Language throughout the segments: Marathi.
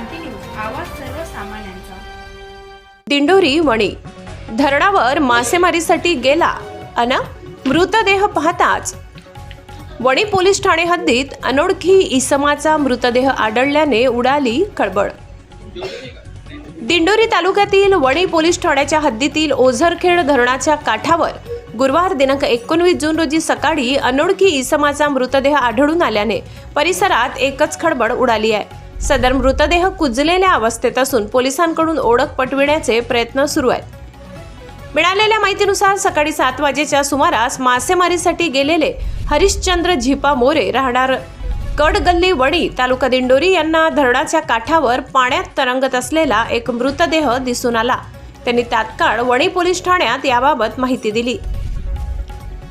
क्रांती न्यूज आवाज सर्वसामान्यांचा. दिंडोरी वणी. धरणावर मासेमारीसाठी गेला अन मृतदेह पाहताच वणी पोलीस ठाणे हद्दीत अनोळखी इसमाचा मृतदेह आढळल्याने उडाली खळबळ. दिंडोरी तालुक्यातील वणी पोलीस ठाण्याच्या हद्दीतील ओझरखेड धरणाच्या काठावर गुरुवार दिनांक एकोणवीस जून रोजी सकाळी अनोळखी इसमाचा मृतदेह आढळून आल्याने परिसरात एकच खळबळ उडाली आहे. सदर मृतदेह कुजलेल्या अवस्थेत असून पोलिसांकडून ओळख पटविण्याचे प्रयत्न सुरू आहेत. मिळालेल्या माहितीनुसार सकाळी सात वाजेच्या सुमारास मासेमारीसाठी गेलेले हरिश्चंद्र झिपा मोरे राहणार कडगल्ली वडी तालुका दिंडोरी यांना धरणाच्या काठावर पाण्यात तरंगत असलेला एक मृतदेह दिसून आला. त्यांनी तात्काळ वणी पोलीस ठाण्यात याबाबत माहिती दिली.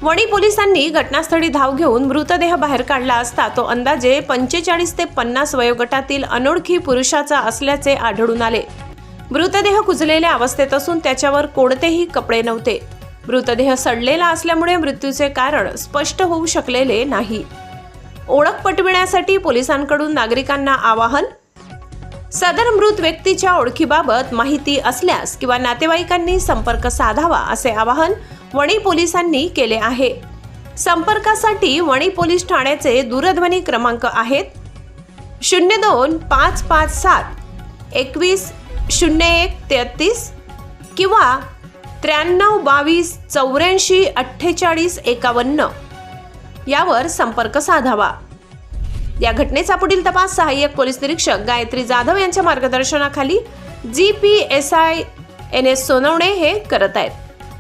वणी पोलिसांनी घटनास्थळी धाव घेऊन मृतदेह बाहेर काढला असता तो अंदाजे पंचेचाळीस ते पन्नास वयोगटातील अनोळखी पुरुषाचा असल्याचे आढळून आले. मृतदेह कुजलेल्या अवस्थेत असून त्याच्यावर कोणतेही कपडे नव्हते. मृतदेह सडलेला असल्यामुळे मृत्यूचे कारण स्पष्ट होऊ शकलेले नाही. ओळख पटविण्यासाठी पोलिसांकडून नागरिकांना आवाहन? सदर मृत व्यक्तीच्या ओळखीबाबत माहिती असल्यास किंवा नातेवाईकांनी संपर्क साधावा असे आवाहन वणी पोलिसांनी केले आहे. संपर्कासाठी वणी पोलीस ठाण्याचे दूरध्वनी क्रमांक आहेत. शून्य दोन पाच पाच सात एकवीस शून्य एक तेहतीस किंवा त्र्याण्णव बावीस चौऱ्याऐंशी अठ्ठेचाळीस एकावन्न यावर संपर्क साधावा. या घटनेचा पुढील तपास सहाय्यक पोलीस निरीक्षक गायत्री जाधव यांच्या मार्गदर्शनाखाली G P S I N S Sonawane हे करत आहेत.